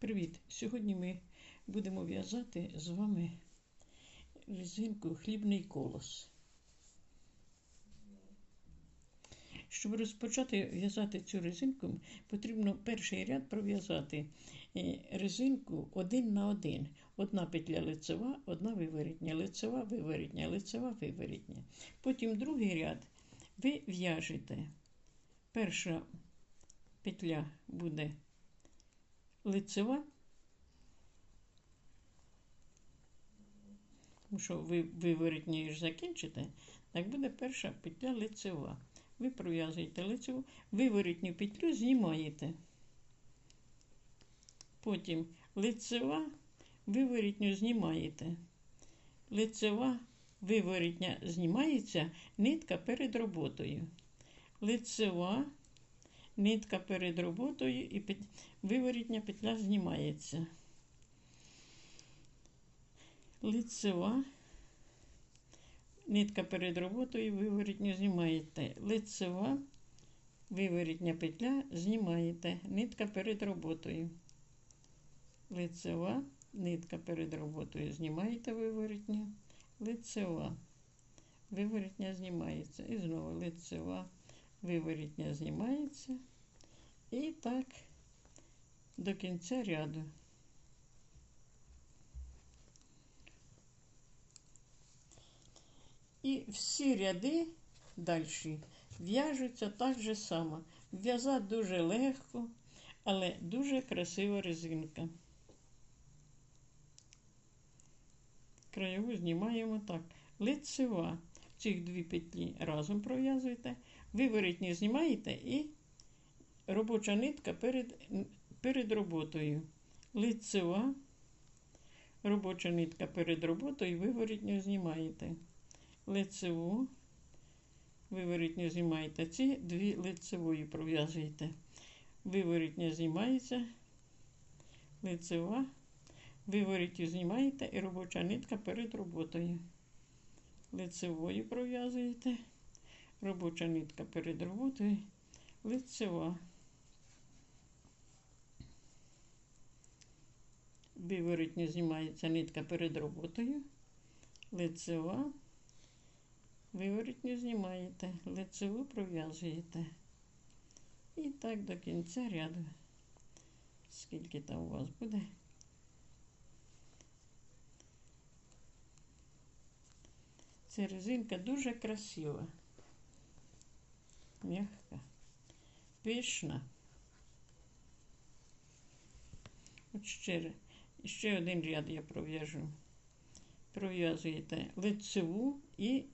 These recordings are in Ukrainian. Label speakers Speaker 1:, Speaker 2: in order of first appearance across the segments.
Speaker 1: Привіт! Сьогодні ми будемо в'язати з вами резинку хлібний колос. Щоб розпочати в'язати цю резинку, потрібно перший ряд пров'язати е, резинку один на один. Одна петля лицева, одна виворітня, лицева, виворітня, лицева, виворітня. Потім другий ряд ви в'яжете. Перша петля буде лицева. Тому що ви виворітні ж закінчите, так буде перша петля лицева. Ви пров'язуєте лицеву, виворітню петлю знімаєте. Потім лицева, виворітню знімаєте. Лицева, виворітня знімається, нитка перед роботою. Лицева, нитка перед роботою і пет... виворітня петля знімається. Лицева, нитка перед роботою, виворітню знімаєте. Лицева, виворітня петля знімаєте. Нитка перед роботою. Лицева, нитка перед роботою знімаєте виворітню. Лицева, виворітня знімається. І знову лицева, виворітня знімається. І так до кінця ряду. І всі ряди далі в'яжуться так же само. В'язати дуже легко, але дуже красива резинка. Краєву знімаємо так. Лицева. Цих дві петлі разом пров'язуєте, виворітні знімаєте і робоча нитка перед перед роботою. Лицева, робоча нитка перед роботою, виворітню знімаєте. Лицеву, виворітню знімаєте. Ці дві лицевої пров'язуєте. Виворітня знімається, лицева, виворітню знімаєте і робоча нитка перед роботою. Лицевою пров'язуєте, робоча нитка перед роботою, лицева. Виворотні знімається нитка перед роботою, лицева, виворотню знімаєте, лицеву пров'язуєте. І так до кінця ряду. Скільки там у вас буде? Ця резинка дуже красива, м'яка, пишна. От ще, ще один ряд я пров'яжу. Пров'язуєте лицеву і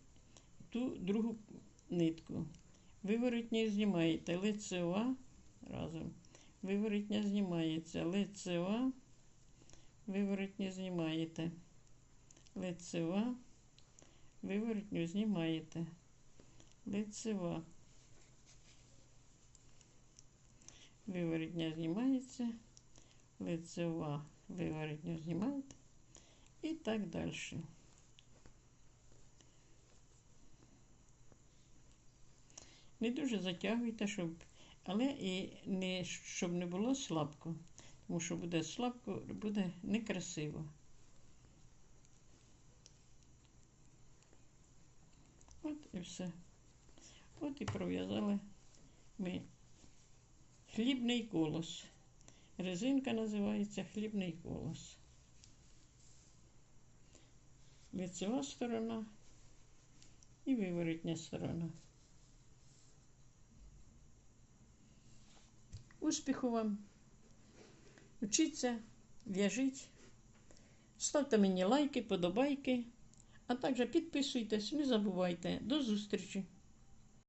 Speaker 1: ту другу нитку. Виворотні знімаєте лицева разом. Виворотня знімається лицева, виворотні знімаєте лицева, виворотню знімаєте лицева. Виворотня знімається, лицева, виворотню знімаєте і так далі. Не дуже затягуйте, щоб, але і не, щоб не було слабко, тому що буде слабко, буде некрасиво. От і все. От і пров'язали ми хлібний колос. Резинка називається хлібний колос. Лицева сторона і виворотня сторона. Успіху вам! Учіться, в'яжіть, ставте мені лайки, подобайки, а також підписуйтесь, не забувайте. До зустрічі!